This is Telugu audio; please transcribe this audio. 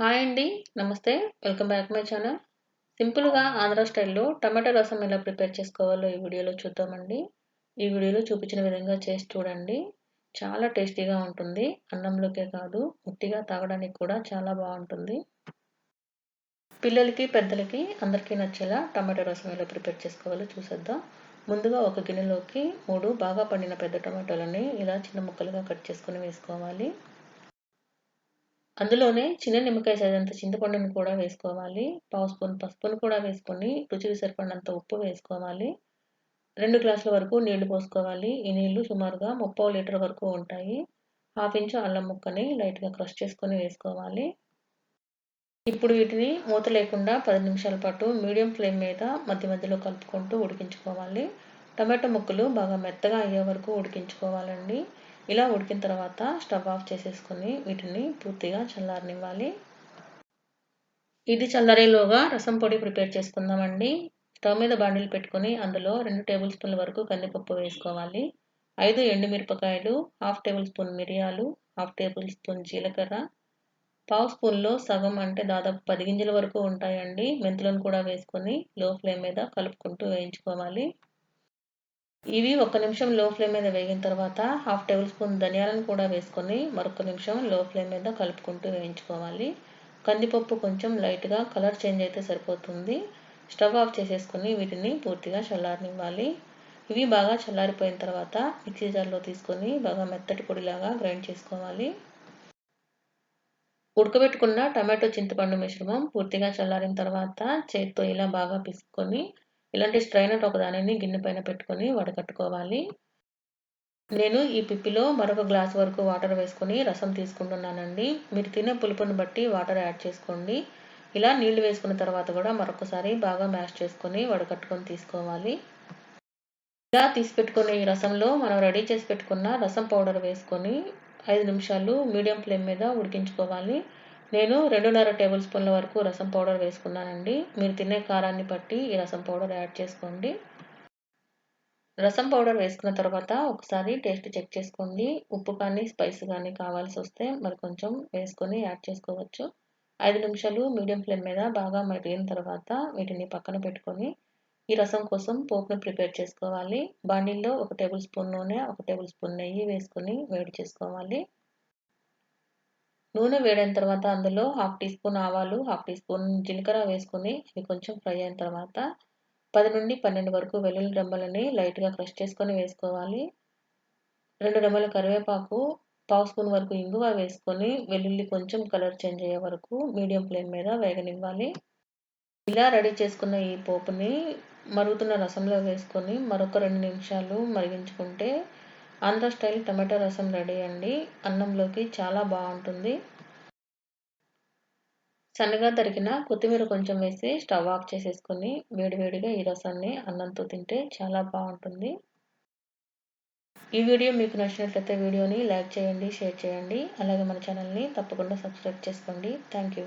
హాయ్ అండి నమస్తే. Welcome back my channel. సింపుల్గా ఆంధ్ర స్టైల్లో టమాటో రసం ఎలా ప్రిపేర్ చేసుకోవాలో ఈ వీడియోలో చూద్దామండి. ఈ వీడియోలో చూపించిన విధంగా చేసి చూడండి. చాలా టేస్టీగా ఉంటుంది. అన్నంలోకే కాదు ఉట్టిగా తాగడానికి కూడా చాలా బాగుంటుంది. పిల్లలకి పెద్దలకి అందరికీ నచ్చేలా టమాటో రసం ఎలా ప్రిపేర్ చేసుకోవాలో చూసేద్దాం. ముందుగా ఒక గిన్నెలోకి మూడు బాగా పండిన పెద్ద టమాటోలని ఇలా చిన్న ముక్కలుగా కట్ చేసుకొని వేసుకోవాలి. అందులోనే చిన్న నిమ్మకాయ సైజంత చింతపండుని కూడా వేసుకోవాలి. పావు స్పూన్ పసుపును కూడా వేసుకొని రుచికి సరిపడినంత ఉప్పు వేసుకోవాలి. రెండు గ్లాసుల వరకు నీళ్ళు పోసుకోవాలి. ఈ నీళ్ళు సుమారుగా ముప్పై లీటర్ వరకు ఉంటాయి. హాఫ్ ఇంచు అల్లం ముక్కని లైట్గా క్రష్ చేసుకొని వేసుకోవాలి. ఇప్పుడు వీటిని మూత లేకుండా పది నిమిషాల పాటు మీడియం ఫ్లేమ్ మీద మధ్య మధ్యలో కలుపుకుంటూ ఉడికించుకోవాలి. టమాటో ముక్కలు బాగా మెత్తగా అయ్యే వరకు ఉడికించుకోవాలండి. ఇలా ఉడికిన తర్వాత స్టవ్ ఆఫ్ చేసేసుకొని వీటిని పూర్తిగా చల్లారనివ్వాలి. ఇది చల్లరేలోగా రసం పొడి ప్రిపేర్ చేసుకుందామండి. స్టవ్ మీద బాండిల్ పెట్టుకొని అందులో రెండు టేబుల్ స్పూన్ల వరకు కందిపప్పు వేసుకోవాలి. ఐదు ఎండుమిరపకాయలు హాఫ్ టేబుల్ స్పూన్ మిరియాలు హాఫ్ టేబుల్ స్పూన్ జీలకర్ర పావు స్పూన్లో సగం అంటే దాదాపు పది గింజల వరకు ఉంటాయండి. మెంతులను కూడా వేసుకొని లో ఫ్లేమ్ మీద కలుపుకుంటూ వేయించుకోవాలి. ఇవి ఒక నిమిషం లో ఫ్లేమ్ మీద వేగిన తర్వాత హాఫ్ టేబుల్ స్పూన్ ధనియాలను కూడా వేసుకొని మరొక నిమిషం లో ఫ్లేమ్ మీద కలుపుకుంటూ వేయించుకోవాలి. కందిపప్పు కొంచెం లైట్గా కలర్ చేంజ్ అయితే సరిపోతుంది. స్టవ్ ఆఫ్ చేసేసుకొని వీటిని పూర్తిగా చల్లారనివ్వాలి. ఇవి బాగా చల్లారిపోయిన తర్వాత మిక్సీ జార్లో తీసుకొని బాగా మెత్తటి పొడిలాగా గ్రైండ్ చేసుకోవాలి. ఉడకబెట్టుకున్న టమాటో చింతపండు మిశ్రమం పూర్తిగా చల్లారిన తర్వాత చేతితో ఇలా బాగా పిసుకొని ఇలాంటి స్ట్రైనర్ ఒక దానిని గిన్నె పైన పెట్టుకొని వడకట్టుకోవాలి. నేను ఈ పిప్పిలో మరొక గ్లాస్ వరకు వాటర్ వేసుకొని రసం తీసుకుంటున్నానండి. మీరు తినే పులుపుని బట్టి వాటర్ యాడ్ చేసుకోండి. ఇలా నీళ్ళు వేసుకున్న తర్వాత కూడా మరొకసారి బాగా మ్యాష్ చేసుకొని వడకట్టుకొని తీసుకోవాలి. ఇలా తీసి పెట్టుకునే ఈ రసంలో మనం రెడీ చేసి పెట్టుకున్న రసం పౌడర్ వేసుకొని ఐదు నిమిషాలు మీడియం ఫ్లేమ్ మీద ఉడికించుకోవాలి. నేను రెండున్నర టేబుల్ స్పూన్ల వరకు రసం పౌడర్ వేసుకున్నానండి. మీరు తినే కారాన్ని బట్టి ఈ రసం పౌడర్ యాడ్ చేసుకోండి. రసం పౌడర్ వేసుకున్న తర్వాత ఒకసారి టేస్ట్ చెక్ చేసుకోండి. ఉప్పు కానీ స్పైస్ కానీ కావాల్సి వస్తే మరి కొంచెం వేసుకొని యాడ్ చేసుకోవచ్చు. ఐదు నిమిషాలు మీడియం ఫ్లేమ్ మీద బాగా మరిగిన తర్వాత వీటిని పక్కన పెట్టుకొని ఈ రసం కోసం పోపును ప్రిపేర్ చేసుకోవాలి. బాండిల్లో ఒక టేబుల్ స్పూన్ నూనె ఒక టేబుల్ స్పూన్ నెయ్యి వేసుకొని వేడి చేసుకోవాలి. నూనె వేడైన తర్వాత అందులో హాఫ్ టీ స్పూన్ ఆవాలు హాఫ్ టీ స్పూన్ జీలకర్ర వేసుకొని అవి కొంచెం ఫ్రై అయిన తర్వాత పది నుండి పన్నెండు వరకు వెల్లుల్లి రెమ్మలని లైట్గా క్రష్ చేసుకొని వేసుకోవాలి. రెండు రెమ్మల కరివేపాకు పావు స్పూన్ వరకు ఇంగువ వేసుకొని వెల్లుల్లి కొంచెం కలర్ చేంజ్ అయ్యే వరకు మీడియం ఫ్లేమ్ మీద వేగనివ్వాలి. ఇలా రెడీ చేసుకున్న ఈ పోపుని మరుగుతున్న రసంలో వేసుకొని మరొక రెండు నిమిషాలు మరిగించుకుంటే Andhra style tomato rasam ready అండి. అన్నంలోకి చాలా బాగుంటుంది. సన్నగా తరిగిన కొత్తిమీర కొంచెం వేసి స్టవ్ ఆఫ్ చేసేసుకొని వేడివేడిగా ఈ రసాన్ని అన్నంతో తింటే చాలా బాగుంటుంది. ఈ వీడియో మీకు నచ్చినట్లయితే వీడియోని లైక్ చేయండి షేర్ చేయండి. అలాగే మన ఛానల్ని తప్పకుండా సబ్స్క్రైబ్ చేసుకోండి. Thank you.